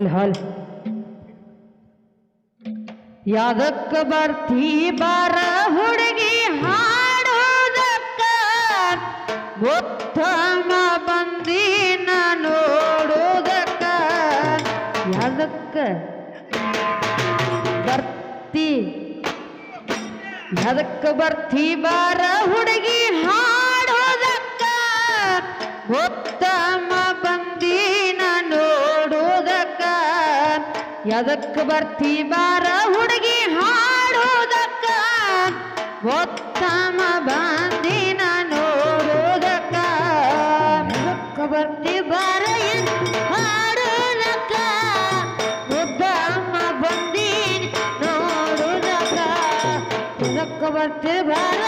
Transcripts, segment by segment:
ಹಾಲ್. ಯಾದಕ್ಕ ಬರ್ತೀ ಬಾರ ಹುಡುಗಿ ಹಾಡೋದಕ್ಕ ಉತ್ತಮ ಬಂದಿನ ನೋಡೋದಕ್ಕ. ಯಾದಕ್ಕ ಬರ್ತಿ, ಯಾದಕ್ಕ ಬರ್ತೀ ಬಾರ ಹುಡುಗಿ ಹಾ ಎದಕ್ಕೆ ಬರ್ತಿ ಬಾರ ಹುಡುಗಿ ಹಾಡೋದಕ್ಕ ಒತ್ತಮ ಬಂದಿನ ನೋಡೋದಕ್ಕ ಎದಕ್ಕೆ ಬರ್ತಿ ಬಾರ ಹಾಡೋದಕ್ಕ ಒತ್ತಮ ಬಂದಿನ ನೋಡೋದಕ್ಕ ಎದಕ್ಕೆ ಬರ್ತಿ ಬಾರ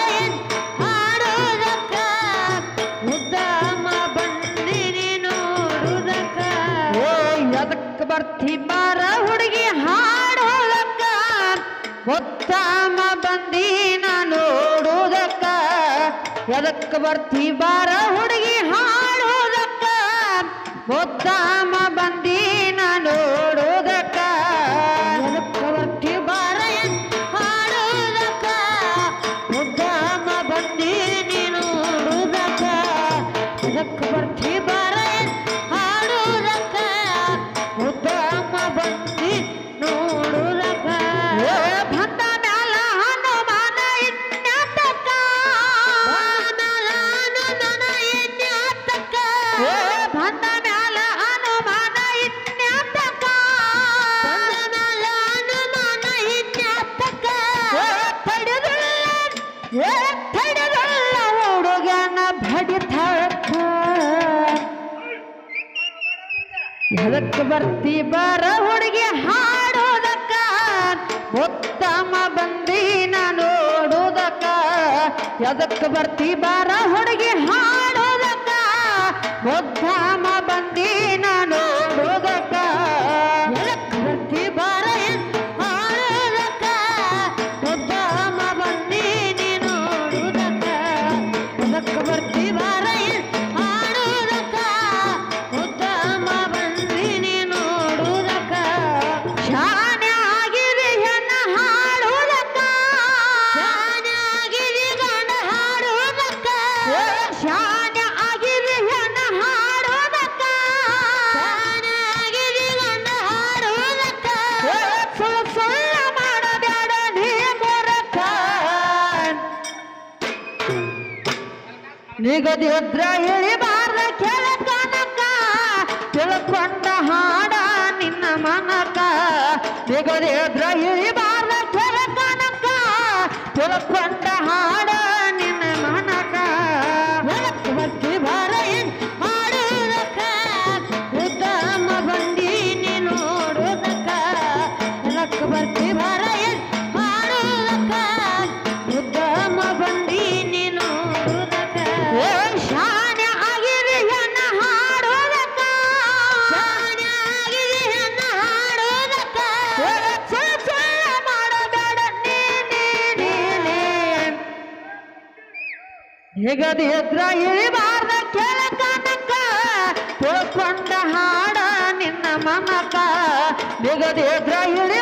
ಎದಕ್ಕೆ ಬರ್ತಿ ಬಾರ ಹುಡುಗಿ ಹಾಡೋದಕ್ಕ ಗೊತ್ತಾ ಇದಕ್ಕೆ ಬರ್ತಿ ಬರ ಹುಡುಗಿ ಹಾಡೋದಕ್ಕ. ಉತ್ತಮ ಬಂದಿನ ನೋಡೋದಕ್ಕ. ಎದಕ್ಕೆ ಬರ್ತಿ ಬರ ಹುಡುಗಿ ಹಾಡೋದಕ್ಕ. ಉತ್ತಮ ತಿಳಿದಿದ್ರ ಇಳಿಬಾರ ಕೆಳಕನಕ ತಿಳ್ಕೊಂಡ ಹಾಡ ನಿನ್ನ ಮನಕ. ನಿಗದಿದ್ರ ಇಳಿ ನಿಗದಿ ಎದ್ರ ಇಳಿಬಾರ್ದ ಕೆಳಕನಕ ಕೇಳ್ಕೊಂಡ ಹಾಡ ನಿನ್ನ ಮಮಕ ನಿಗದಿ ಎದ್ರ ಇಳಿ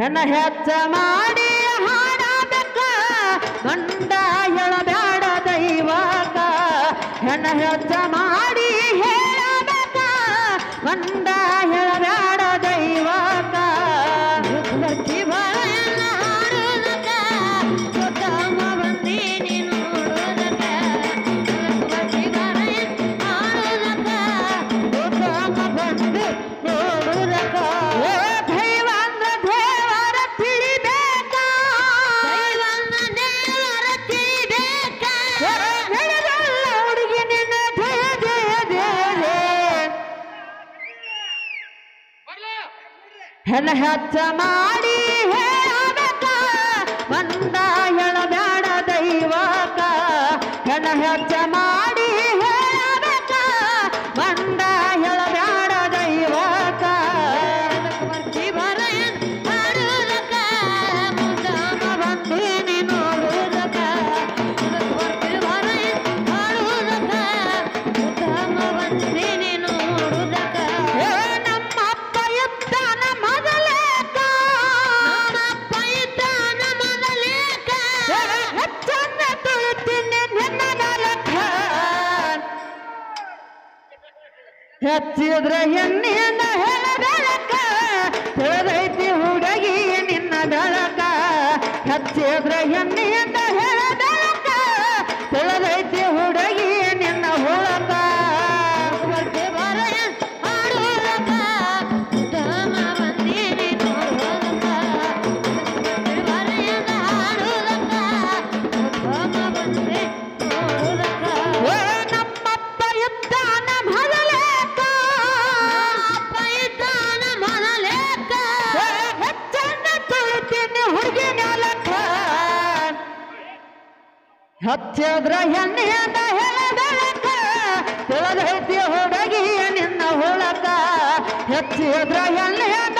ಹೆಣ ಹೆಚ್ಚ ಮಾಡಿ ಹಾಡಬೇಕ ಗಂಡ ಹೇಳಬೇಡ ದೈವಕ ಹೆಣ ಹೆಚ್ಚ ಮಾಡಿ ಹೇಳಬೇಕ ಗಂಡ ಹೇಳಬೇಡ ದೈವಕ ನೋಡುದಕ್ಕ ನನ್ನ ಮಾಡಿ ಹೇಳಬೇಕ ಒಂದ ಹೇಳಬೇಡ ದೈವಕ. ನನ್ನ ಮಾಡಿ ಹಚ್ಚಿದ್ರ ಹೆಣ್ಣಿನ ಹೆಣ ಬೆಳಕ ಹುಡುಗಿ ನಿನ್ನ ಬೆಳಕ. ಹಚ್ಚಿದ್ರ ಹೆಣ್ಣಿನ ಹೆಣ ಬೆಳಕ ಸತ್ಯಗ್ರಹಣ್ಯದ ಹೆಲದಳಕ ತಿಳಿದೈತಿ ಹುಡುಗಿಯ ನಿನ್ನ ಹುಳಕ. ಹೆಚ್ಚಿದ್ರಹಣ್ಯದ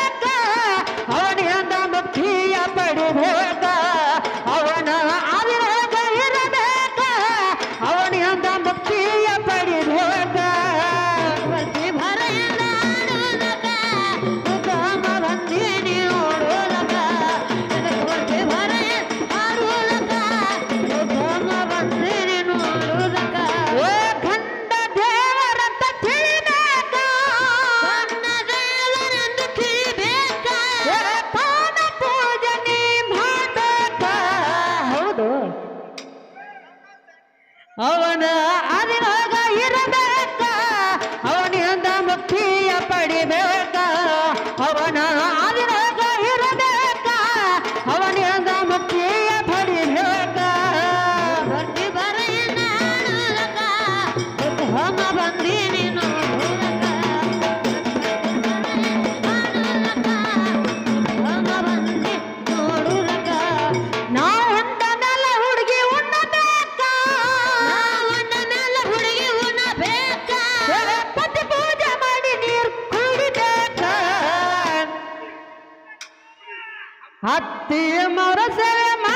ಹತ್ತಿಯ ಮರಸೆ ಮ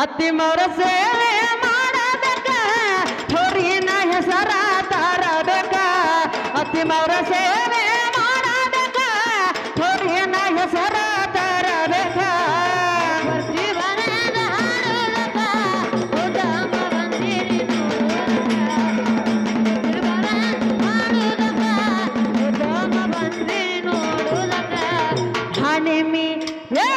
ಅತ್ತಿ ಮರ ಸೇವೆ ಮಾಡಬೇಕ, ಹೊರಿನ ಹೆಸರ ತರಬೇಕ. ಅತ್ತಿ ಮರ ಸೇವೆ ಮಾಡಬೇಕ, ಹೊರಿನ ಹೆಸರ ತರಬೇಕ. ಹನಿಮಿ ಏ!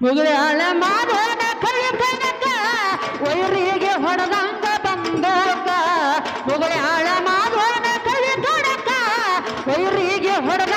ಮುದುಳ ಮಾಡೋಣ ಕೈ ಕನಕ ವೈರಿಗೆ ಹೊಡೆದಂಗ ಬಂದಾಗ. ಮುದುಳ ಮಾಡೋಣ ಕೈ ಕನಕ ವೈರಿಗೆ ಹೊಡೆದ